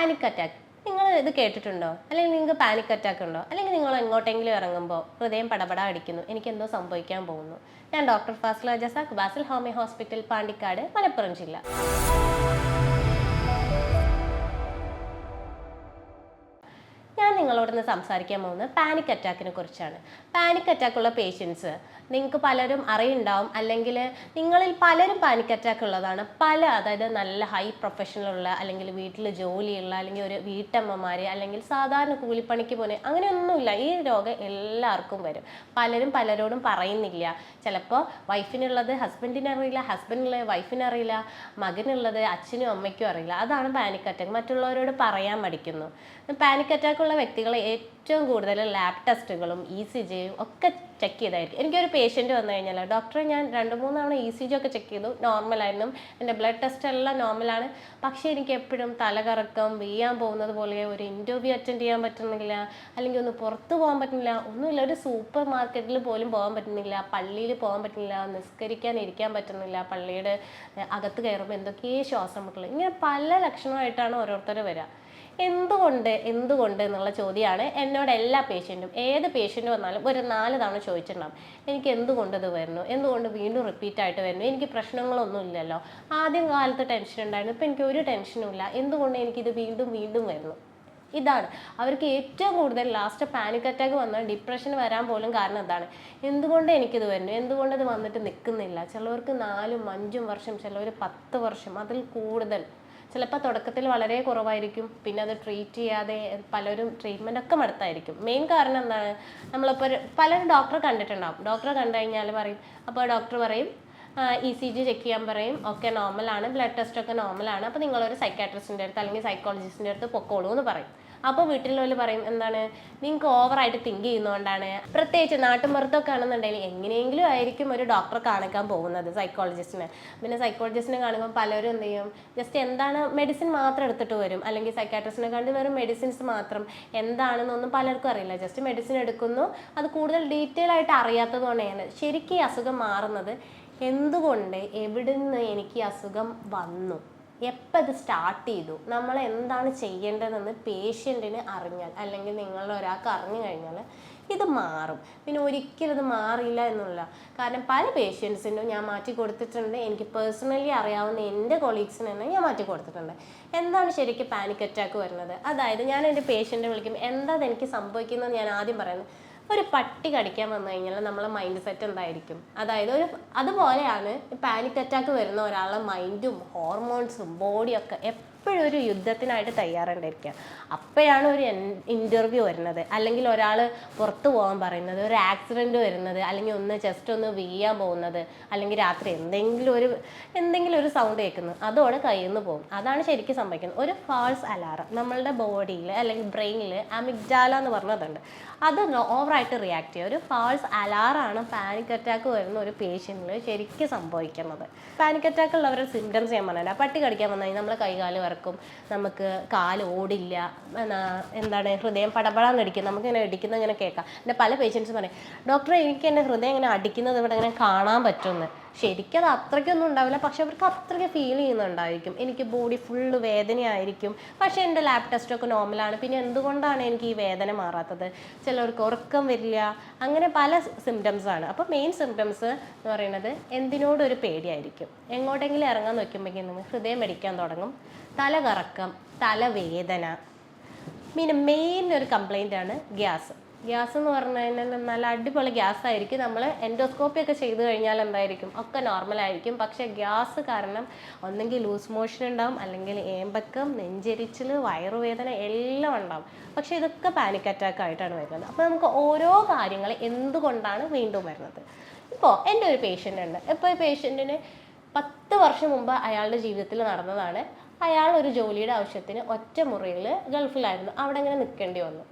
Panic attack നിങ്ങൾ ഇത് കേട്ടിട്ടുണ്ടോ? അല്ലെങ്കിൽ നിങ്ങൾക്ക് പാനിക് അറ്റാക്ക് ഉണ്ടോ? അല്ലെങ്കിൽ നിങ്ങൾ എങ്ങോട്ടെങ്കിലും ഇറങ്ങുമ്പോൾ ഹൃദയം പടപട അടിക്കുന്നു. എനിക്ക് എന്തോ സംഭവിക്കാൻ പോകുന്നു. ഞാൻ doctor Fasla Jasakh Basil homeo hospital Pandikkad Malappuram ജില്ല. നിങ്ങളോട് ഇന്ന് സംസാരിക്കാൻ പോകുന്നത് പാനിക് അറ്റാക്കിനെ കുറിച്ചാണ്. പാനിക് അറ്റാക്കുള്ള പേഷ്യൻസ് നിങ്ങൾക്ക് പലരും അറിയുണ്ടാവും. അല്ലെങ്കിൽ നിങ്ങളിൽ പലരും പാനിക് അറ്റാക്ക് ഉള്ളതാണ്. പല അതായത് നല്ല ഹൈ പ്രൊഫഷണലുള്ള അല്ലെങ്കിൽ വീട്ടിൽ ജോലിയുള്ള അല്ലെങ്കിൽ ഒരു വീട്ടമ്മമാർ അല്ലെങ്കിൽ സാധാരണ കൂലിപ്പണിക്ക് പോലെ അങ്ങനെയൊന്നുമില്ല. ഈ രോഗം എല്ലാവർക്കും വരും. പലരും പലരോടും പറയുന്നില്ല. ചിലപ്പോൾ വൈഫിനുള്ളത് ഹസ്ബൻഡിന് അറിയില്ല ഹസ്ബൻഡിനുള്ളത് വൈഫിനറിയില്ല മകനുള്ളത് അച്ഛനും അമ്മയ്ക്കും അറിയില്ല. അതാണ് പാനിക് അറ്റാക്ക് മറ്റുള്ളവരോട് പറയാൻ മടിക്കുന്നു. പാനിക് അറ്റാക്ക് ഉള്ള വ്യക്തികളെ ഏറ്റവും കൂടുതൽ ലാബ് ടെസ്റ്റുകളും ഇ സി ജിയും ഒക്കെ ചെക്ക് ചെയ്തായിരിക്കും. എനിക്കൊരു പേഷ്യന്റ് വന്നു കഴിഞ്ഞാൽ ഡോക്ടറെ ഞാൻ രണ്ട് മൂന്ന് തവണ ഇ സി ജി ഒക്കെ ചെക്ക് ചെയ്തു. നോർമലായിരുന്നു എന്റെ ബ്ലഡ് ടെസ്റ്റ് എല്ലാം നോർമലാണ് പക്ഷേ എനിക്ക് എപ്പോഴും തലകറക്കം വീയാൻ പോകുന്നത് പോലെ ഒരു ഇന്റർവ്യൂ അറ്റൻഡ് ചെയ്യാൻ പറ്റുന്നില്ല. അല്ലെങ്കിൽ ഒന്ന് പുറത്ത് പോകാൻ പറ്റുന്നില്ല. ഒന്നുമില്ല. ഒരു സൂപ്പർ മാർക്കറ്റിൽ പോലും പോകാൻ പറ്റുന്നില്ല. പള്ളിയിൽ പോകാൻ പറ്റുന്നില്ല. നിസ്കരിക്കാൻ ഇരിക്കാൻ പറ്റുന്നില്ല. പള്ളിയുടെ അകത്ത് കയറുമ്പോൾ എന്തൊക്കെയോ ശ്വാസം മുട്ടൽ. ഇങ്ങനെ പല ലക്ഷണമായിട്ടാണ് ഓരോരുത്തർ വരിക. എന്തുകൊണ്ട് എന്തുകൊണ്ട് എന്നുള്ള ചോദ്യമാണ് എന്നോട് എല്ലാ പേഷ്യന്റും ഏത് പേഷ്യന്റ് വന്നാലും ഒരു നാല് തവണ ചോദിച്ചിട്ടുണ്ടാവും. എനിക്ക് എന്തുകൊണ്ട് ഇത് വരുന്നു? എന്തുകൊണ്ട് വീണ്ടും റിപ്പീറ്റ് ആയിട്ട് വരുന്നു? എനിക്ക് പ്രശ്നങ്ങളൊന്നും ഇല്ലല്ലോ. ആദ്യം കാലത്ത് ടെൻഷൻ ഉണ്ടായിരുന്നു. ഇപ്പം എനിക്ക് ഒരു ടെൻഷനും ഇല്ല. എന്തുകൊണ്ട് എനിക്കിത് വീണ്ടും വീണ്ടും വരുന്നു? ഇതാണ്. അവർക്ക് ഏറ്റവും കൂടുതൽ ലാസ്റ്റ് പാനിക് അറ്റാക്ക് വന്നാൽ ഡിപ്രഷൻ വരാൻ പോലും കാരണം എന്താണ്? എന്തുകൊണ്ട് എനിക്കിത് വരുന്നു? എന്തുകൊണ്ട് ഇത് വന്നിട്ട് നിൽക്കുന്നില്ല ചിലവർക്ക് നാലും അഞ്ചും വർഷം ചിലവർ പത്ത് വർഷം. അതിൽ കൂടുതൽ ചിലപ്പോൾ തുടക്കത്തിൽ വളരെ കുറവായിരിക്കും. പിന്നെ അത് ട്രീറ്റ് ചെയ്യാതെ പലരും ട്രീറ്റ്മെന്റ് ഒക്കെ മടുത്തായിരിക്കും. മെയിൻ കാരണം എന്താണ്? നമ്മളിപ്പോൾ പലരും ഡോക്ടറെ കണ്ടിട്ടുണ്ടാവും. ഡോക്ടറെ കണ്ടു കഴിഞ്ഞാൽ പറയും അപ്പോൾ ഡോക്ടർ പറയും ഇ സി ജി ചെക്ക് ചെയ്യാൻ പറയും. ഒക്കെ നോർമലാണ് ബ്ലഡ് ടെസ്റ്റ് ഒക്കെ നോർമലാണ് അപ്പോൾ നിങ്ങളൊരു സൈക്കാട്രിസ്റ്റിന്റെ അടുത്ത് അല്ലെങ്കിൽ സൈക്കോളജിസ്റ്റിന്റെ അടുത്ത് പൊക്കോളൂ എന്ന് പറയും. അപ്പോൾ വീട്ടിലുള്ളവർ പറയും എന്താണ് നിങ്ങൾക്ക് ഓവറായിട്ട് തിങ്ക് ചെയ്യുന്നതുകൊണ്ടാണ് പ്രത്യേകിച്ച് നാട്ടുമ്പുറത്തൊക്കെ ആണെന്നുണ്ടെങ്കിൽ എങ്ങനെയെങ്കിലും ആയിരിക്കും ഒരു ഡോക്ടറെ കാണിക്കാൻ പോകുന്നത് സൈക്കോളജിസ്റ്റിനെ പിന്നെ സൈക്കോളജിസ്റ്റിനെ കാണുമ്പോൾ പലരും എന്ത് ചെയ്യും ജസ്റ്റ് എന്താണ് മെഡിസിൻ മാത്രം എടുത്തിട്ട് വരും. അല്ലെങ്കിൽ സൈക്കാട്രിസ്റ്റിനെ കണ്ട് വെറും മെഡിസിൻസ് മാത്രം. എന്താണെന്നൊന്നും പലർക്കും അറിയില്ല. ജസ്റ്റ് മെഡിസിൻ എടുക്കുന്നു. അത് കൂടുതൽ ഡീറ്റെയിൽ ആയിട്ട് അറിയാത്തത് കൊണ്ടാണ് ശരിക്കും ഈ അസുഖം മാറുന്നത്. എന്തുകൊണ്ട് എവിടെ നിന്ന് എനിക്ക് അസുഖം വന്നു? എപ്പോൾ ഇത് സ്റ്റാർട്ട് ചെയ്തു? നമ്മൾ എന്താണ് ചെയ്യേണ്ടതെന്ന് പേഷ്യന്റിന് അറിഞ്ഞാൽ അല്ലെങ്കിൽ നിങ്ങൾ ഒരാൾക്ക് അറിഞ്ഞു കഴിഞ്ഞാൽ ഇത് മാറും. പിന്നെ ഒരിക്കലും ഇത് മാറില്ല എന്നുള്ള കാരണം പല പേഷ്യൻസിനും ഞാൻ മാറ്റി കൊടുത്തിട്ടുണ്ട്. എനിക്ക് പേഴ്സണലി അറിയാവുന്ന എന്റെ കൊളീഗ്സിന് തന്നെ ഞാൻ മാറ്റി കൊടുത്തിട്ടുണ്ട്. എന്താണ് ശരിക്കും പാനിക് അറ്റാക്ക് വരുന്നത്? അതായത് ഞാൻ എന്റെ പേഷ്യന്റ് വിളിക്കും എന്താ എനിക്ക് സംഭവിക്കുന്നത് ഞാൻ ആദ്യം പറയുന്നത്? ഒരു പട്ടി കടിക്കാൻ വന്നു കഴിഞ്ഞാൽ നമ്മളെ മൈൻഡ് സെറ്റ് എന്തായിരിക്കും? അതായത് ഒരു അതുപോലെയാണ് പാനിക് അറ്റാക്ക് വരുന്ന ഒരാളുടെ മൈൻഡും ഹോർമോൺസും ബോഡിയൊക്കെ എപ്പോഴും ഒരു യുദ്ധത്തിനായിട്ട് തയ്യാറുണ്ടായിരിക്കുക അപ്പോഴാണ് ഒരു ഇന്റർവ്യൂ വരുന്നത്. അല്ലെങ്കിൽ ഒരാൾ പുറത്ത് പോകാൻ പറയുന്നത് ഒരു ആക്സിഡന്റ് വരുന്നത് അല്ലെങ്കിൽ ഒന്ന് ജസ്റ്റ് ഒന്ന് വീയാൻ പോകുന്നത് അല്ലെങ്കിൽ രാത്രി എന്തെങ്കിലും ഒരു എന്തെങ്കിലും ഒരു സൗണ്ട് കേൾക്കുന്നു അതോടെ കയ്യിൽ നിന്ന് പോകും. അതാണ് ശരിക്കും സംഭവിക്കുന്നത്. ഒരു ഫാൾസ് അലാറം നമ്മളുടെ ബോഡിയിൽ അല്ലെങ്കിൽ ബ്രെയിനിൽ അമിഗ്ഡാല എന്ന് പറഞ്ഞതുണ്ട്. അത് ഓവറായിട്ട് റിയാക്ട് ചെയ്യുക. ഒരു ഫാൾസ് അലാറാണ് പാനിക് അറ്റാക്ക് വരുന്ന ഒരു പേഷ്യന്റിൽ ശരിക്കും സംഭവിക്കുന്നത്. പാനിക് അറ്റാക്ക് ഉള്ളവരുടെ സിംറ്റംസ് ഞാൻ പറഞ്ഞില്ല പട്ടി കടിക്കാൻ വന്നു കഴിഞ്ഞാൽ നമ്മളെ കൈകാൽ വറക്കും നമുക്ക് കാൽ ഓടില്ല എന്താണ് ഹൃദയം പടപടാന്ന് അടിക്കും നമുക്ക് ഇങ്ങനെ ഇടിക്കുന്നത് ഇങ്ങനെ കേൾക്കാം. എന്റെ പല പേഷ്യൻസും പറയും ഡോക്ടറെ എനിക്ക് എന്റെ ഹൃദയം ഇങ്ങനെ അടിക്കുന്നത് ഇവിടെ ഇങ്ങനെ കാണാൻ പറ്റുമെന്ന്. ശരിക്കും അത് അത്രയ്ക്കൊന്നും ഉണ്ടാവില്ല. പക്ഷെ അവർക്ക് അത്രയ്ക്ക് ഫീൽ ചെയ്യുന്നുണ്ടായിരിക്കും. എനിക്ക് ബോഡി ഫുള്ള് വേദനയായിരിക്കും. പക്ഷേ എന്റെ ലാബ് ടെസ്റ്റൊക്കെ നോർമലാണ് പിന്നെ എന്തുകൊണ്ടാണ് എനിക്ക് ഈ വേദന മാറാത്തത്? ചിലർക്ക് ഉറക്കം വരില്ല. അങ്ങനെ പല സിംറ്റംസാണ് അപ്പോൾ മെയിൻ സിംറ്റംസ് എന്ന് പറയുന്നത് എന്തിനോടൊരു പേടിയായിരിക്കും? എങ്ങോട്ടെങ്കിലും ഇറങ്ങാൻ നോക്കുമ്പോഴേക്കും ഹൃദയം അടിക്കാൻ തുടങ്ങും. തല കറക്കം തലവേദന. പിന്നെ മെയിൻ ഒരു കംപ്ലൈന്റ് ആണ് ഗ്യാസ്. ഗ്യാസ് എന്ന് പറഞ്ഞു കഴിഞ്ഞാൽ നല്ല അടിപൊളി ഗ്യാസ് ആയിരിക്കും. നമ്മൾ എൻഡോസ്കോപ്പി ഒക്കെ ചെയ്തു കഴിഞ്ഞാൽ എന്തായിരിക്കും? ഒക്കെ നോർമൽ ആയിരിക്കും. പക്ഷേ ഗ്യാസ് കാരണം ഒന്നെങ്കിൽ ലൂസ് മോഷൻ ഉണ്ടാവും അല്ലെങ്കിൽ ഏമ്പക്കം നെഞ്ചെരിച്ചിൽ വയറുവേദന എല്ലാം ഉണ്ടാവും. പക്ഷേ ഇതൊക്കെ പാനിക് അറ്റാക്ക് ആയിട്ടാണ് വരുന്നത്. അപ്പോൾ നമുക്ക് ഓരോ കാര്യങ്ങൾ എന്തുകൊണ്ടാണ് വീണ്ടും വരുന്നത്? ഇപ്പോൾ എന്റെ ഒരു പേഷ്യന്റ് ഉണ്ട്. ഇപ്പോൾ ഈ പേഷ്യന്റിന് പത്ത് വർഷം മുമ്പ് അയാളുടെ ജീവിതത്തിൽ നടന്നതാണ്. അയാൾ ഒരു ജോലിയുടെ ആവശ്യത്തിന് ഒറ്റ മുറിയിൽ ഗൾഫിലായിരുന്നു. അവിടെ ഇങ്ങനെ നിൽക്കേണ്ടി വന്നു.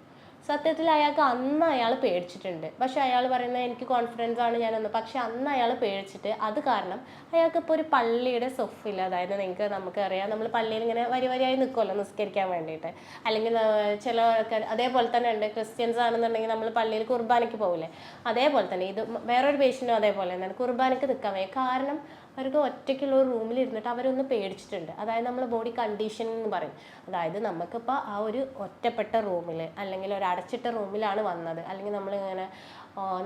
സത്യത്തിൽ അയാൾക്ക് അന്ന് അയാൾ പേടിച്ചിട്ടുണ്ട്. പക്ഷെ അയാൾ പറയുന്നത് എനിക്ക് കോൺഫിഡൻസ് ആണ് ഞാനൊന്ന്. പക്ഷെ അന്ന് അയാൾ പേടിച്ചിട്ട് അത് കാരണം അയാൾക്ക് ഇപ്പോൾ ഒരു പള്ളിയുടെ സൊഫില്ല അതായത് നിങ്ങൾക്ക് നമുക്ക് അറിയാം നമ്മൾ പള്ളിയിൽ ഇങ്ങനെ വരി വരിയായി നിൽക്കുമല്ലോ നിസ്കരിക്കാൻ വേണ്ടിയിട്ട്. അല്ലെങ്കിൽ ചില ആൾക്കാർ അതേപോലെ തന്നെ ഉണ്ട്. ക്രിസ്ത്യൻസ് ആണെന്നുണ്ടെങ്കിൽ നമ്മൾ പള്ളിയിൽ കുർബാനയ്ക്ക് പോകില്ലേ അതേപോലെ തന്നെ ഇത് വേറൊരു പേഷ്യന്റും അതേപോലെ തന്നെ കുർബാനയ്ക്ക് നിൽക്കാൻ വയ്യ. കാരണം അവർക്ക് ഒറ്റയ്ക്കുള്ള ഒരു റൂമിൽ ഇരുന്നിട്ട് അവരൊന്ന് പേടിച്ചിട്ടുണ്ട്. അതായത് നമ്മൾ ബോഡി കണ്ടീഷൻ എന്ന് പറയും. അതായത് നമുക്കിപ്പോൾ ആ ഒരു ഒറ്റപ്പെട്ട റൂമിൽ അല്ലെങ്കിൽ ഒരു അടച്ചിട്ട റൂമിലാണ് വന്നത്. അല്ലെങ്കിൽ നമ്മളിങ്ങനെ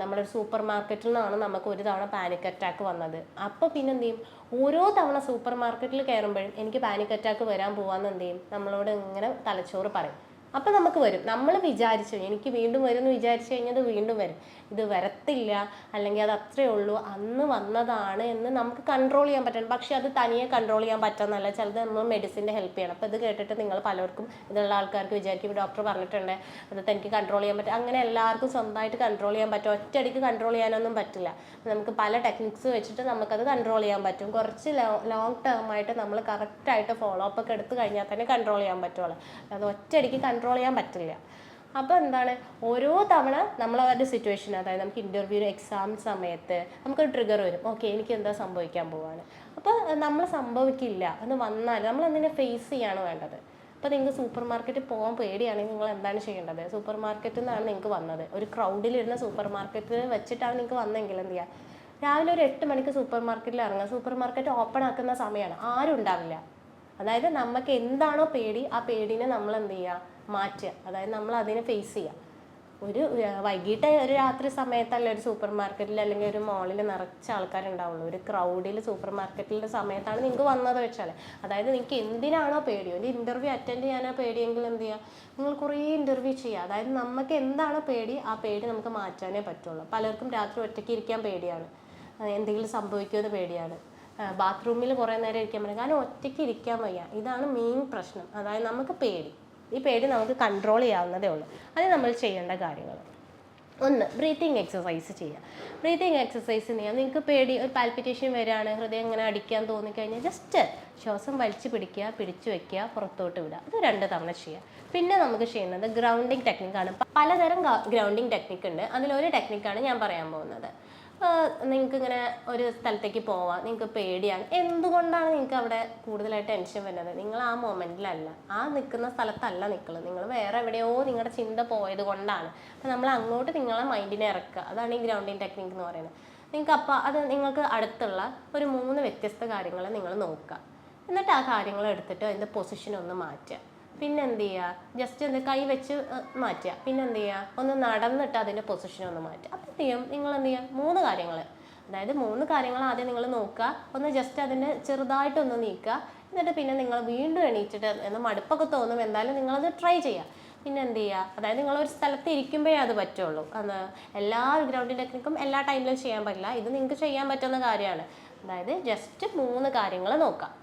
നമ്മളൊരു സൂപ്പർ മാർക്കറ്റിൽ നിന്നാണ് നമുക്ക് ഒരു തവണ പാനിക് അറ്റാക്ക് വന്നത്. അപ്പോൾ പിന്നെ എന്ത് ചെയ്യും ഓരോ തവണ സൂപ്പർ മാർക്കറ്റിൽ കയറുമ്പോഴും എനിക്ക് പാനിക് അറ്റാക്ക് വരാൻ പോവാന്ന് എന്ത് ചെയ്യും നമ്മളോട് ഇങ്ങനെ തലച്ചോറ് പറയും. അപ്പം നമുക്ക് വരും. നമ്മൾ വിചാരിച്ചു എനിക്ക് വീണ്ടും വരും എന്ന് വിചാരിച്ചു കഴിഞ്ഞാൽ അത് വീണ്ടും വരും. ഇത് വരത്തില്ല അല്ലെങ്കിൽ അത് അത്രയേ ഉള്ളൂ അന്ന് വന്നതാണ് എന്ന് നമുക്ക് കൺട്രോൾ ചെയ്യാൻ പറ്റണം. പക്ഷേ അത് തനിയെ കൺട്രോൾ ചെയ്യാൻ പറ്റുന്നല്ല ചിലത് നമ്മൾ മെഡിസിന്റെ ഹെൽപ്പ് ചെയ്യണം. അപ്പോൾ ഇത് കേട്ടിട്ട് നിങ്ങൾ പലർക്കും ഇതുള്ള ആൾക്കാർക്ക് വിചാരിക്കും ഡോക്ടർ പറഞ്ഞിട്ടുണ്ട് അത് തനിക്ക് കൺട്രോൾ ചെയ്യാൻ പറ്റും. അങ്ങനെ എല്ലാവർക്കും സ്വന്തമായിട്ട് കൺട്രോൾ ചെയ്യാൻ പറ്റും. ഒറ്റയടിക്ക് കൺട്രോൾ ചെയ്യാനൊന്നും പറ്റില്ല. നമുക്ക് പല ടെക്നിക്സ് വെച്ചിട്ട് നമുക്കത് കൺട്രോൾ ചെയ്യാൻ പറ്റും. കുറച്ച് ലോങ് ടേം ആയിട്ട് നമ്മൾ കറക്റ്റായിട്ട് ഫോളോ അപ്പ് ഒക്കെ എടുത്തു കഴിഞ്ഞാൽ തന്നെ കൺട്രോൾ ചെയ്യാൻ പറ്റുള്ളൂ. അത് ഒറ്റയടിക്ക് കൺട്രോൾ ചെയ്യാൻ പറ്റില്ല. അപ്പോൾ എന്താണ്? ഓരോ തവണ നമ്മൾ അവരുടെ സിറ്റുവേഷൻ അതായത് നമുക്ക് ഇന്റർവ്യൂ എക്സാം സമയത്ത് നമുക്കൊരു ട്രിഗർ വരും. ഓക്കെ എനിക്ക് എന്താ സംഭവിക്കാൻ പോവാണ്? അപ്പോൾ നമ്മൾ സംഭവിക്കില്ല. എന്ന് വന്നാൽ നമ്മൾ അതിനെ ഫേസ് ചെയ്യാണ് വേണ്ടത്? അപ്പോൾ നിങ്ങൾക്ക് സൂപ്പർ മാർക്കറ്റിൽ പോകാൻ പേടിയാണെങ്കിൽ നിങ്ങൾ എന്താണ് ചെയ്യേണ്ടത്? സൂപ്പർ മാർക്കറ്റിൽ നിന്നാണ് നിങ്ങൾക്ക് വന്നത്. ഒരു ക്രൗഡിലിരുന്ന സൂപ്പർ മാർക്കറ്റിൽ വെച്ചിട്ടാണ് നിങ്ങൾക്ക് വന്നെങ്കിൽ എന്ത് ചെയ്യുക രാവിലെ ഒരു എട്ട് മണിക്ക് സൂപ്പർ മാർക്കറ്റിൽ ഇറങ്ങുക. സൂപ്പർ മാർക്കറ്റ് ഓപ്പൺ ആക്കുന്ന സമയമാണ് ആരും ഉണ്ടാവില്ല. അതായത് നമുക്ക് എന്താണോ പേടി ആ പേടിനെ നമ്മൾ എന്ത് ചെയ്യുക മാറ്റുക. അതായത് നമ്മൾ അതിനെ ഫേസ് ചെയ്യുക ഒരു വൈകിട്ട് ഒരു രാത്രി സമയത്തല്ല ഒരു സൂപ്പർ മാർക്കറ്റിൽ അല്ലെങ്കിൽ ഒരു മോളിൽ നിറച്ച ആൾക്കാരുണ്ടാവുള്ളൂ. ഒരു ക്രൗഡിൽ സൂപ്പർ മാർക്കറ്റിന്റെ സമയത്താണ് നിങ്ങൾക്ക് വന്നത് വെച്ചാൽ അതായത് നിങ്ങൾക്ക് എന്തിനാണോ പേടി ഒരു ഇന്റർവ്യൂ അറ്റൻഡ് ചെയ്യാനോ പേടിയെങ്കിൽ എന്ത് ചെയ്യുക നിങ്ങൾ കുറേ ഇന്റർവ്യൂ ചെയ്യുക അതായത് നമുക്ക് എന്താണോ പേടി ആ പേടി നമുക്ക് മാറ്റാനേ പറ്റുള്ളൂ. പലർക്കും രാത്രി ഒറ്റയ്ക്ക് ഇരിക്കാൻ പേടിയാണ്. എന്തെങ്കിലും സംഭവിക്കുമെന്ന് പേടിയാണ്. ബാത്റൂമിൽ കുറേ നേരം ഇരിക്കാൻ പറ്റും കാരണം ഒറ്റയ്ക്ക് ഇരിക്കാൻ വയ്യ. ഇതാണ് മെയിൻ പ്രശ്നം. അതായത് നമുക്ക് പേടി. ഈ പേടി നമുക്ക് കൺട്രോൾ ചെയ്യാവുന്നതേ ഉള്ളൂ. അത് നമ്മൾ ചെയ്യേണ്ട കാര്യങ്ങൾ. ഒന്ന് ബ്രീത്തിങ് എക്സസൈസ് ചെയ്യുക. ബ്രീത്തിങ് എക്സസൈസ് ചെയ്യാം. നിങ്ങൾക്ക് പേടി ഒരു പാൽപിറ്റേഷൻ വരികയാണ് ഹൃദയം ഇങ്ങനെ അടിക്കാൻ തോന്നിക്കഴിഞ്ഞാൽ ജസ്റ്റ് ശ്വാസം വലിച്ചു പിടിക്കുക പിടിച്ചു വെക്കുക പുറത്തോട്ട് വിടുക. ഇത് രണ്ട് തവണ ചെയ്യുക. പിന്നെ നമുക്ക് ചെയ്യുന്നത് ഗ്രൗണ്ടിങ് ടെക്നിക്കാണ് പലതരം ഗ്രൗണ്ടിങ് ടെക്നിക്ക് ഉണ്ട്. അതിലൊരു ടെക്നിക്കാണ് ഞാൻ പറയാൻ പോകുന്നത്. നിങ്ങൾക്ക് ഇങ്ങനെ ഒരു സ്ഥലത്തേക്ക് പോവാം. നിങ്ങൾക്ക് പേടിയാണ് എന്തുകൊണ്ടാണ് നിങ്ങൾക്ക് അവിടെ കൂടുതലായിട്ട് ടെൻഷൻ വരുന്നത്? നിങ്ങൾ ആ മൊമെന്റിലല്ല ആ നിൽക്കുന്ന സ്ഥലത്തല്ല നിൽക്കുന്നത് നിങ്ങൾ വേറെ എവിടെയോ നിങ്ങളുടെ ചിന്ത പോയത് കൊണ്ടാണ്. അപ്പം നമ്മൾ അങ്ങോട്ട് നിങ്ങളെ മൈൻഡിനെ ഇറക്കുക അതാണ് ഈ ഗ്രൗണ്ടിങ് ടെക്നിക്ക് എന്ന് പറയുന്നത്. നിങ്ങൾക്ക് അപ്പം അത് നിങ്ങൾക്ക് അടുത്തുള്ള ഒരു മൂന്ന് വ്യത്യസ്ത കാര്യങ്ങൾ നിങ്ങൾ നോക്കുക എന്നിട്ട് ആ കാര്യങ്ങൾ എടുത്തിട്ട് അതിന്റെ പൊസിഷൻ ഒന്ന് മാറ്റുക പിന്നെ എന്ത് ചെയ്യുക ജസ്റ്റ് ഒന്ന് കൈ വെച്ച് മാറ്റുക. പിന്നെ എന്ത് ചെയ്യുക ഒന്ന് നടന്നിട്ട് അതിന്റെ പൊസിഷൻ ഒന്ന് മാറ്റുക. അപ്പം എന്ത് ചെയ്യും? നിങ്ങൾ എന്ത് ചെയ്യുക മൂന്ന് കാര്യങ്ങൾ അതായത് മൂന്ന് കാര്യങ്ങൾ ആദ്യം നിങ്ങൾ നോക്കുക. ഒന്ന് ജസ്റ്റ് അതിന്റെ ചെറുതായിട്ടൊന്ന് നീക്കുക. എന്നിട്ട് പിന്നെ നിങ്ങൾ വീണ്ടും എണീറ്റിട്ട് എന്ന് മടുപ്പൊക്കെ തോന്നും. എന്തായാലും നിങ്ങളത് ട്രൈ ചെയ്യുക. പിന്നെ എന്ത് ചെയ്യുക? അതായത് നിങ്ങൾ ഒരു സ്ഥലത്ത് ഇരിക്കുമ്പോഴേ അത് പറ്റുള്ളൂ. അത് എല്ലാ ഗ്രൗണ്ടിന്റെ ടെക്നിക്കും എല്ലാ ടൈമിലും ചെയ്യാൻ പറ്റില്ല. ഇത് നിങ്ങൾക്ക് ചെയ്യാൻ പറ്റുന്ന കാര്യമാണ്. അതായത് ജസ്റ്റ് മൂന്ന് കാര്യങ്ങൾ നോക്കാം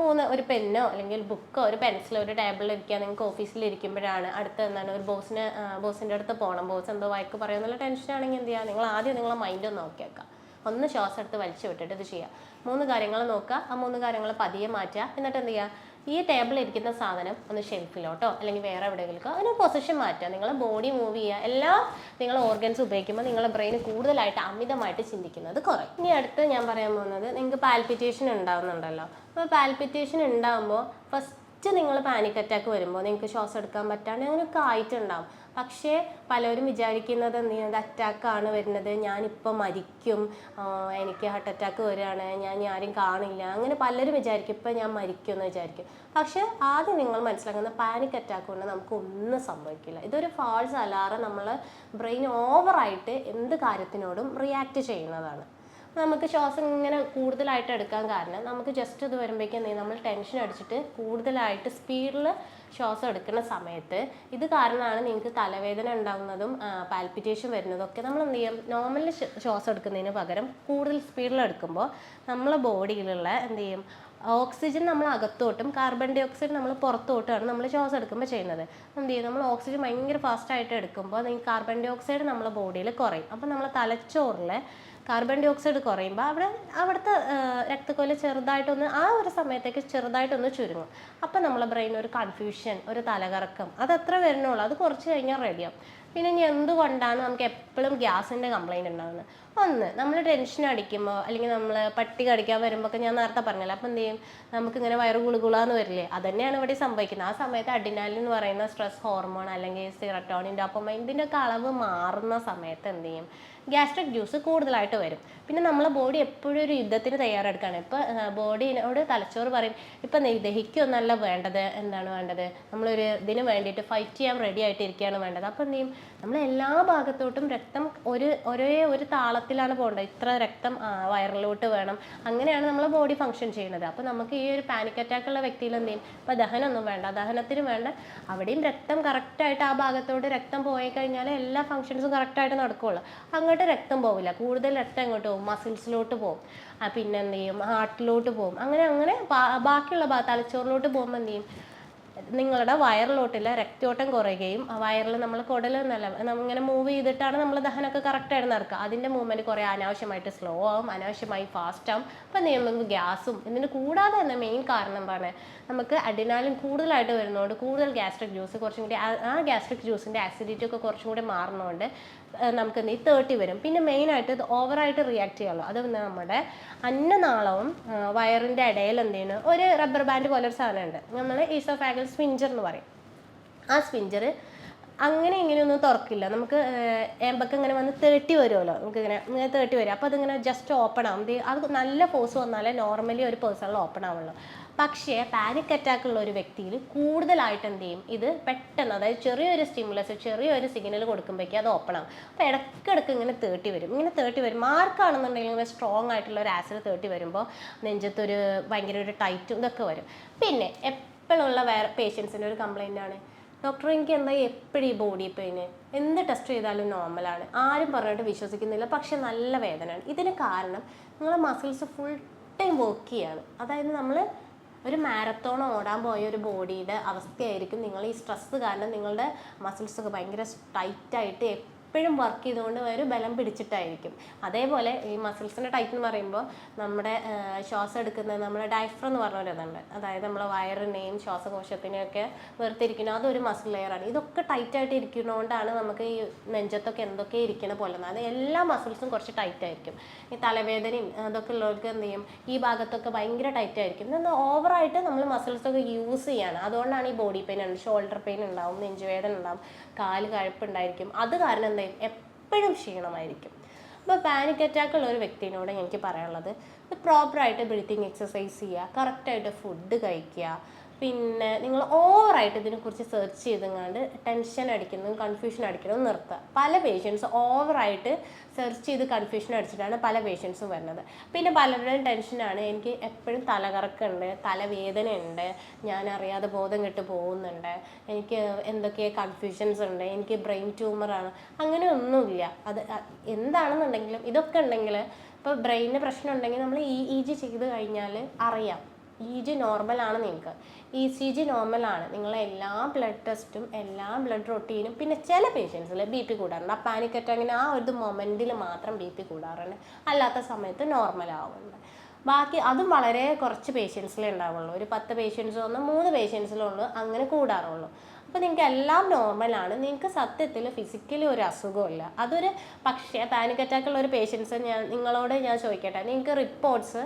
മൂന്ന് ഒരു പെന്നോ അല്ലെങ്കിൽ ബുക്കോ ഒരു പെൻസിലോ ഒരു ടേബിളിൽ ഇരിക്കുക. നിങ്ങൾക്ക് ഓഫീസിൽ ഇരിക്കുമ്പോഴാണ് അടുത്ത് എന്താണ് ഒരു ബോസിന് ബോസിന്റെ അടുത്ത് പോകണം. ബോസ് എന്തോ വഴക്ക് പറയുന്നുള്ള ടെൻഷൻ ആണെങ്കിൽ എന്ത് ചെയ്യുക നിങ്ങൾ ആദ്യം നിങ്ങളെ മൈൻഡ് ഒന്ന് നോക്കി വെക്കുക. ഒന്ന് ശ്വാസം എടുത്ത് വലിച്ചു വിട്ടിട്ട് ഇത് ചെയ്യുക. മൂന്ന് കാര്യങ്ങൾ നോക്കുക. ആ മൂന്ന് കാര്യങ്ങൾ പതിയെ മാറ്റുക. എന്നിട്ട് എന്ത് ചെയ്യുക? ഈ ടേബിളിൽ ഇരിക്കുന്ന സാധനം ഒന്ന് ഷെൽഫിലോട്ടോ അല്ലെങ്കിൽ വേറെ എവിടെയെങ്കിലും അതിന് പൊസിഷൻ മാറ്റുക. നിങ്ങൾ ബോഡി മൂവ് ചെയ്യുക. എല്ലാ നിങ്ങൾ ഓർഗൻസ് ഉപയോഗിക്കുമ്പോൾ നിങ്ങളുടെ ബ്രെയിൻ കൂടുതലായിട്ട് അമിതമായിട്ട് ചിന്തിക്കുന്നത് കുറയും. ഇനി അടുത്ത് ഞാൻ പറയാൻ പോകുന്നത് നിങ്ങൾക്ക് പാൽപിറ്റേഷൻ ഉണ്ടാവുന്നുണ്ടല്ലോ. അപ്പോൾ പാൽപിറ്റേഷൻ ഉണ്ടാകുമ്പോൾ ഫസ്റ്റ് നിങ്ങൾ പാനിക് അറ്റാക്ക് വരുമ്പോൾ നിങ്ങൾക്ക് ശ്വാസം എടുക്കാൻ പറ്റാണ്ട് അങ്ങനെയൊക്കെ ആയിട്ടുണ്ടാവും. പക്ഷേ പലരും വിചാരിക്കുന്നത് എന്ത് ചെയ്യുന്നത് അറ്റാക്കാണ് വരുന്നത് ഞാനിപ്പോൾ മരിക്കും എനിക്ക് ഹാർട്ട് അറ്റാക്ക് വരികയാണ് ഞാൻ ആരും കാണില്ല. അങ്ങനെ പലരും വിചാരിക്കും ഇപ്പം ഞാൻ മരിക്കും എന്ന് വിചാരിക്കും. പക്ഷേ ആദ്യം നിങ്ങൾ മനസ്സിലാക്കുന്ന പാനിക് അറ്റാക്ക് കൊണ്ട് നമുക്ക് ഒന്നും സംഭവിക്കില്ല. ഇതൊരു ഫാൾസ് അലാറം നമ്മൾ ബ്രെയിൻ ഓവറായിട്ട് എന്ത് കാര്യത്തിനോടും റിയാക്ട് ചെയ്യുന്നതാണ്. നമുക്ക് ശ്വാസം ഇങ്ങനെ കൂടുതലായിട്ട് എടുക്കാൻ കാരണം നമുക്ക് ജസ്റ്റ് ഇത് വരുമ്പോഴേക്കും നമ്മൾ ടെൻഷൻ അടിച്ചിട്ട് കൂടുതലായിട്ട് സ്പീഡിൽ ശ്വാസം എടുക്കുന്ന സമയത്ത് ഇത് കാരണമാണ് നിങ്ങൾക്ക് തലവേദന ഉണ്ടാകുന്നതും പാൽപിറ്റേഷൻ വരുന്നതും ഒക്കെ നമ്മൾ എന്ത് ചെയ്യും? നോർമലി ശ്വാസം എടുക്കുന്നതിന് പകരം കൂടുതൽ സ്പീഡിൽ എടുക്കുമ്പോൾ നമ്മളെ ബോഡിയിലുള്ള എന്ത് ചെയ്യും? ഓക്സിജൻ നമ്മൾ അകത്തോട്ടും കാർബൺ ഡൈ ഓക്സൈഡ് നമ്മൾ പുറത്തോട്ടുമാണ് നമ്മൾ ശ്വാസം എടുക്കുമ്പോൾ ചെയ്യുന്നത്. എന്ത് ചെയ്യും? നമ്മൾ ഓക്സിജൻ ഭയങ്കര ഫാസ്റ്റായിട്ട് എടുക്കുമ്പോൾ കാർബൺ ഡൈ ഓക്സൈഡ് നമ്മളെ ബോഡിയിൽ കുറയും. അപ്പോൾ നമ്മളെ തലച്ചോറിലെ കാർബൺ ഡൈ ഓക്സൈഡ് കുറയുമ്പോൾ അവിടെ അവിടുത്തെ രക്തക്കൊല ചെറുതായിട്ടൊന്ന് ആ ഒരു സമയത്തേക്ക് ചെറുതായിട്ടൊന്ന് ചുരുങ്ങും. അപ്പം നമ്മളെ ബ്രെയിൻ ഒരു കൺഫ്യൂഷൻ ഒരു തലകറക്കം അത് എത്ര അത് കുറച്ച് കഴിഞ്ഞാൽ റെഡിയാവും പിന്നെ ഇനി എന്തുകൊണ്ടാണ് നമുക്ക് എപ്പോഴും ഗ്യാസിന്റെ കംപ്ലൈന്റ് ഉണ്ടാകുന്നത് ഒന്ന്. നമ്മൾ ടെൻഷൻ അടിക്കുമ്പോൾ അല്ലെങ്കിൽ നമ്മൾ പട്ടി കടിക്കാൻ വരുമ്പോൾ ഞാൻ നേരത്തെ പറഞ്ഞല്ലോ അപ്പം എന്ത് ചെയ്യും? നമുക്കിങ്ങനെ വയറ് ഗുളുകുളാന്ന് വരില്ലേ? അതന്നെയാണ് ഇവിടെ സംഭവിക്കുന്നത്. ആ സമയത്ത് അഡിനാലിൻ എന്ന് പറയുന്ന സ്ട്രെസ് ഹോർമോൺ അല്ലെങ്കിൽ സിറട്ടോണിന്റെ അപ്പം ഇതിന്റെ ഒക്കെ അളവ് മാറുന്ന സമയത്ത് എന്ത് ചെയ്യും? ഗ്യാസ്ട്രിക് ജ്യൂസ് കൂടുതലായിട്ട് വരും. പിന്നെ നമ്മളെ ബോഡി എപ്പോഴും ഒരു യുദ്ധത്തിന് തയ്യാറെടുക്കുകയാണ് ഇപ്പോൾ ബോഡിനോട് തലച്ചോറ് പറയും ഇപ്പം ദഹിക്കൊന്നല്ല വേണ്ടത്. എന്താണ് വേണ്ടത്? നമ്മളൊരു ഇതിന് വേണ്ടിയിട്ട് ഫൈറ്റ് ചെയ്യാൻ റെഡി ആയിട്ട് ഇരിക്കുകയാണ് വേണ്ടത്. അപ്പം എന്ത് ചെയ്യും? നമ്മൾ എല്ലാ ഭാഗത്തോട്ടും രക്തം ഒരു ഒരേ ഒരു താളത്തിലാണ് പോകേണ്ടത്. ഇത്ര രക്തം വയറിലോട്ട് വേണം. അങ്ങനെയാണ് നമ്മൾ ബോഡി ഫങ്ഷൻ ചെയ്യുന്നത്. അപ്പോൾ നമുക്ക് ഈ ഒരു പാനിക് അറ്റാക്ക് ഉള്ള വ്യക്തിയിൽ എന്ത് ചെയ്യും? ദഹനമൊന്നും വേണ്ട. ദഹനത്തിന് വേണ്ട. അവിടെയും രക്തം കറക്റ്റായിട്ട് ആ ഭാഗത്തോട്ട് രക്തം പോയി കഴിഞ്ഞാൽ എല്ലാ ഫങ്ഷൻസും കറക്റ്റായിട്ട് നടക്കുകയുള്ളൂ അങ്ങോട്ട് രക്തം പോവില്ല. കൂടുതൽ രക്തം എങ്ങോട്ട് പോകും? മസിൽസിലോട്ട് പോകും. പിന്നെ എന്ത് ചെയ്യും? ഹാർട്ടിലോട്ട് പോകും. അങ്ങനെ അങ്ങനെ ബാക്കിയുള്ള തലച്ചോറിലോട്ട് പോകുമ്പോൾ എന്ത് ചെയ്യും? നിങ്ങളുടെ വയറിലോട്ടില്ല രക്തയോട്ടം കുറയുകയും വയറിൽ നമ്മൾ കുടൽ എന്നല്ല നമ്മളിങ്ങനെ മൂവ് ചെയ്തിട്ടാണ് നമ്മൾ ദഹനമൊക്കെ കറക്റ്റായിട്ട് നടക്കുക. അതിന്റെ മൂവ്മെന്റ് കുറേ അനാവശ്യമായിട്ട് സ്ലോ ആവും അനാവശ്യമായി ഫാസ്റ്റ് ആവും. അപ്പം നിങ്ങൾക്ക് ഗ്യാസും ഇതിന് കൂടാതെ തന്നെ മെയിൻ കാരണം എന്താണ്? നമുക്ക് അഡിനാലിൻ കൂടുതലായിട്ട് വരുന്നതുകൊണ്ട് കൂടുതൽ ഗ്യാസ്ട്രിക് ജ്യൂസ് കുറച്ചും കൂടി ആ- ഗ്യാസ്ട്രിക് ജ്യൂസിന്റെ ആസിഡിറ്റി ഒക്കെ കുറച്ചും കൂടി മാറുന്നതുകൊണ്ട് നമുക്ക് എന്ത് തേർട്ടി വരും. പിന്നെ മെയിനായിട്ട് ഇത് ഓവറായിട്ട് റിയാക്ട് ചെയ്യുള്ളൂ അത് നമ്മുടെ അന്നനാളവും വയറിന്റെ ഇടയിൽ എന്ത് ചെയ്യുന്നു? ഒരു റബ്ബർ ബാൻഡ് പോലെ ഒരു സാധനമുണ്ട്. നമ്മൾ ഈസോഫാഗൽ സ്പിഞ്ചർ എന്ന് പറയും. ആ സ്പിഞ്ചർ അങ്ങനെ ഇങ്ങനെയൊന്നും തുറക്കില്ല. നമുക്ക് ഏമ്പൊക്കെ ഇങ്ങനെ വന്ന് തേട്ടി വരുമല്ലോ. നമുക്ക് ഇങ്ങനെ ഇങ്ങനെ തേട്ടി വരും. അപ്പോൾ അതിങ്ങനെ ജസ്റ്റ് ഓപ്പൺ ആവും. അത് നല്ല ഫോഴ്സ് വന്നാലേ നോർമലി ഒരു പേഴ്സണൽ ഓപ്പൺ ആവുള്ളൂ. പക്ഷേ പാനിക് അറ്റാക്ക് ഉള്ള ഒരു വ്യക്തിയിൽ കൂടുതലായിട്ട് എന്ത് ചെയ്യും? ഇത് പെട്ടെന്ന് അതായത് ചെറിയൊരു സ്റ്റിമുലസ് ചെറിയൊരു സിഗ്നൽ കൊടുക്കുമ്പോഴേക്കും അത് ഓപ്പൺ ആവും. അപ്പോൾ ഇടയ്ക്കിടയ്ക്ക് ഇങ്ങനെ തേട്ടി വരും. ഇങ്ങനെ തേട്ടി വരും. മാർക്കാണെന്നുണ്ടെങ്കിൽ ഇങ്ങനെ സ്ട്രോങ് ആയിട്ടുള്ള ഒരു ആസിഡ് തേട്ടി വരുമ്പോൾ നെഞ്ചത്തൊരു ഭയങ്കര ഒരു ടൈറ്റും ഇതൊക്കെ വരും. പിന്നെ എപ്പോഴുള്ള വേറെ പേഷ്യൻസിന്റെ ഒരു കംപ്ലൈന്റ് ആണ്. ഡോക്ടർ എനിക്ക് എന്താ എപ്പോഴും ഈ ബോഡി പെയിൻ എന്ത് ടെസ്റ്റ് ചെയ്താലും നോർമലാണ് ആരും പറഞ്ഞിട്ട് വിശ്വസിക്കുന്നില്ല. പക്ഷെ നല്ല വേദനയാണ്. ഇതിന് കാരണം നിങ്ങളെ മസിൽസ് ഫുൾ ടൈം വർക്ക് ചെയ്യാണ്. അതായത് നമ്മൾ ഒരു മാരത്തോൺ ഓടാൻ പോയ ഒരു ബോഡിയുടെ അവസ്ഥയായിരിക്കും നിങ്ങൾ ഈ സ്ട്രെസ് കാരണം നിങ്ങളുടെ മസിൽസ് ഒക്കെ ഭയങ്കര ടൈറ്റായിട്ട് എപ്പോഴും വർക്ക് ചെയ്തുകൊണ്ട് ഒരു ബലം പിടിച്ചിട്ടായിരിക്കും. അതേപോലെ ഈ മസിൽസിന്റെ ടൈപ്പ് എന്ന് പറയുമ്പോൾ നമ്മുടെ ശ്വാസം എടുക്കുന്നത് നമ്മുടെ ഡയഫ്രം എന്ന് പറഞ്ഞ ഒരു ഇതുണ്ട്. അതായത് നമ്മളെ വയറിനെയും ശ്വാസകോശത്തിനെയൊക്കെ വേർതിരിക്കുന്നത് അതൊരു മസിൽ ലെയറാണ് ഇതൊക്കെ ടൈറ്റായിട്ട് ഇരിക്കുന്നതുകൊണ്ടാണ് നമുക്ക് ഈ നെഞ്ചത്തൊക്കെ എന്തൊക്കെ ഇരിക്കുന്ന പോലെ അത് എല്ലാ മസിൽസും കുറച്ച് ടൈറ്റ് ആയിരിക്കും. ഈ തലവേദനയും അതൊക്കെ ഉള്ളവർക്ക് എന്ത് ചെയ്യും? ഈ ഭാഗത്തൊക്കെ ഭയങ്കര ടൈറ്റ് ആയിരിക്കും. എന്നാൽ ഓവറായിട്ട് നമ്മൾ മസിൽസൊക്കെ യൂസ് ചെയ്യാണ്. അതുകൊണ്ടാണ് ഈ ബോഡി പെയിൻ ഷോൾഡർ പെയിൻ ഉണ്ടാവും നെഞ്ചുവേദന ഉണ്ടാവും കാൽ കഴപ്പുണ്ടായിരിക്കും അത് കാരണം എന്താ എപ്പോഴും ക്ഷീണമായിരിക്കും. അപ്പോൾ പാനിക് അറ്റാക്ക് ഉള്ള ഒരു വ്യക്തിനോട് എനിക്ക് പറയാനുള്ളത്. പ്രോപ്പറായിട്ട് ബ്രീത്തിങ് എക്സസൈസ് ചെയ്യുക കറക്റ്റായിട്ട് ഫുഡ് കഴിക്കുക പിന്നെ നിങ്ങൾ ഓവറായിട്ട് ഇതിനെക്കുറിച്ച് സെർച്ച് ചെയ്തെങ്ങാണ്ട് ടെൻഷൻ അടിക്കുന്നതും കൺഫ്യൂഷൻ അടിക്കുന്നതും നിർത്തുക പല പേഷ്യൻസ് ഓവറായിട്ട് സെർച്ച് ചെയ്ത് കൺഫ്യൂഷൻ അടിച്ചിട്ടാണ് പല പേഷ്യൻസും വരുന്നത്. പിന്നെ പലരുടെയും ടെൻഷനാണ് എനിക്ക് എപ്പോഴും തലകറക്കമുണ്ട് തലവേദനയുണ്ട് ഞാൻ അറിയാതെ ബോധം കെട്ട് പോകുന്നുണ്ട് എനിക്ക് എന്തൊക്കെ കൺഫ്യൂഷൻസ് ഉണ്ട് എനിക്ക് ബ്രെയിൻ ട്യൂമറാണ് അങ്ങനെ ഒന്നുമില്ല. അത് എന്താണെന്നുണ്ടെങ്കിലും ഇതൊക്കെ ഉണ്ടെങ്കിൽ ഇപ്പോൾ ബ്രെയിനിന് പ്രശ്നം ഉണ്ടെങ്കിൽ നമ്മൾ ഇ ഇ ജി ചെയ്ത് കഴിഞ്ഞാൽ അറിയാം. ഇ ജി ആണ് നിങ്ങൾക്ക്. ഇ സി ജി നോർമലാണ് നിങ്ങളെ എല്ലാ ബ്ലഡ് ടെസ്റ്റും എല്ലാ ബ്ലഡ് റൊട്ടീനും പിന്നെ ചില പേഷ്യൻസിൽ ബി പി കൂടാറുണ്ട്. ആ പാനിക് അറ്റാക്കിന് ആ ഒരു മൊമെന്റിൽ മാത്രം ബി പി കൂടാറുണ്ട്. അല്ലാത്ത സമയത്ത് നോർമൽ ആവുന്നുണ്ട്. ബാക്കി അതും വളരെ കുറച്ച് പേഷ്യൻസിലേ ഉണ്ടാവുള്ളൂ. ഒരു പത്ത് പേഷ്യൻസ് ഒന്ന് മൂന്ന് പേഷ്യൻസിലുള്ളൂ അങ്ങനെ കൂടാറുള്ളൂ. അപ്പോൾ നിങ്ങൾക്ക് എല്ലാം നോർമലാണ് നിങ്ങൾക്ക് സത്യത്തിൽ ഫിസിക്കലി ഒരു അസുഖമില്ല അതൊരു പക്ഷേ പാനിക് അറ്റാക്കുള്ള ഒരു പേഷ്യൻസ് ഞാൻ നിങ്ങളോട് ഞാൻ ചോദിക്കട്ടെ. നിങ്ങൾക്ക് റിപ്പോർട്ട്സ്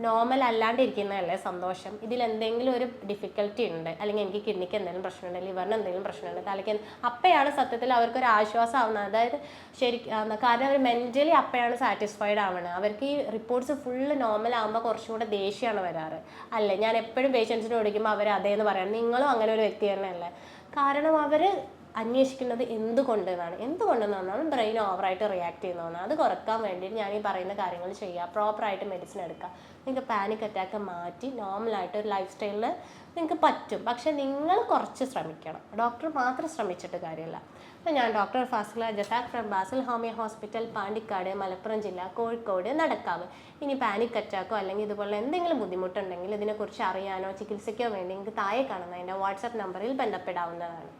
നോർമൽ അല്ലാണ്ടിരിക്കുന്നതല്ലേ സന്തോഷം? ഇതിൽ എന്തെങ്കിലും ഒരു ഡിഫിക്കൽറ്റി ഉണ്ട്. അല്ലെങ്കിൽ എനിക്ക് കിഡ്നിക്ക് എന്തെങ്കിലും പ്രശ്നമുണ്ട് ലിവറിന് എന്തെങ്കിലും പ്രശ്നമുണ്ട് തലയ്ക്ക് അപ്പോഴാണ് സത്യത്തിൽ അവർക്കൊരു ആശ്വാസം ആവുന്നത് അതായത് ശരി കാരണം അവർ മെന്റലി അപ്പോഴാണ് സാറ്റിസ്ഫൈഡ് ആവുന്നത് അവർക്ക് ഈ റിപ്പോർട്ട്സ് ഫുള്ള് നോർമൽ ആകുമ്പോൾ കുറച്ചും കൂടെ ദേഷ്യമാണ് വരാറ്. അല്ലേ? ഞാൻ എപ്പോഴും പേഷ്യൻസിനോട് വിളിക്കുമ്പോൾ അവർ അതേന്ന് പറയാം. നിങ്ങളും അങ്ങനെ ഒരു വ്യക്തി തന്നെയല്ലേ? കാരണം അവർ അന്വേഷിക്കുന്നത് എന്തുകൊണ്ട് എന്നാണ് എന്തുകൊണ്ടെന്ന് പറഞ്ഞാലും ബ്രെയിൻ ഓവറായിട്ട് റിയാക്ട് ചെയ്യുന്നതാണ് അത് കുറയ്ക്കാൻ വേണ്ടി ഞാൻ ഈ പറയുന്ന കാര്യങ്ങൾ ചെയ്യുക. പ്രോപ്പറായിട്ട് മെഡിസിൻ എടുക്കുക. നിങ്ങൾക്ക് പാനിക് അറ്റാക്ക് മാറ്റി നോർമലായിട്ട് ഒരു ലൈഫ് സ്റ്റൈലിൽ നിങ്ങൾക്ക് പറ്റും. പക്ഷെ നിങ്ങൾ കുറച്ച് ശ്രമിക്കണം. ഡോക്ടർ മാത്രം ശ്രമിച്ചിട്ട് കാര്യമില്ല. അപ്പോൾ ഞാൻ doctor Fasila Jasakh from Basil homeo hospital Pandikkad Malappuram ജില്ല കോഴിക്കോട് നടക്കാവ്. ഇനി പാനിക് അറ്റാക്കോ അല്ലെങ്കിൽ ഇതുപോലെ എന്തെങ്കിലും ബുദ്ധിമുട്ടുണ്ടെങ്കിൽ ഇതിനെക്കുറിച്ച് അറിയാനോ ചികിത്സയ്ക്കോ വേണ്ടി നിങ്ങൾക്ക് താഴെ കാണുന്ന എന്റെ വാട്സാപ്പ് നമ്പറിൽ ബന്ധപ്പെടാവുന്നതാണ്.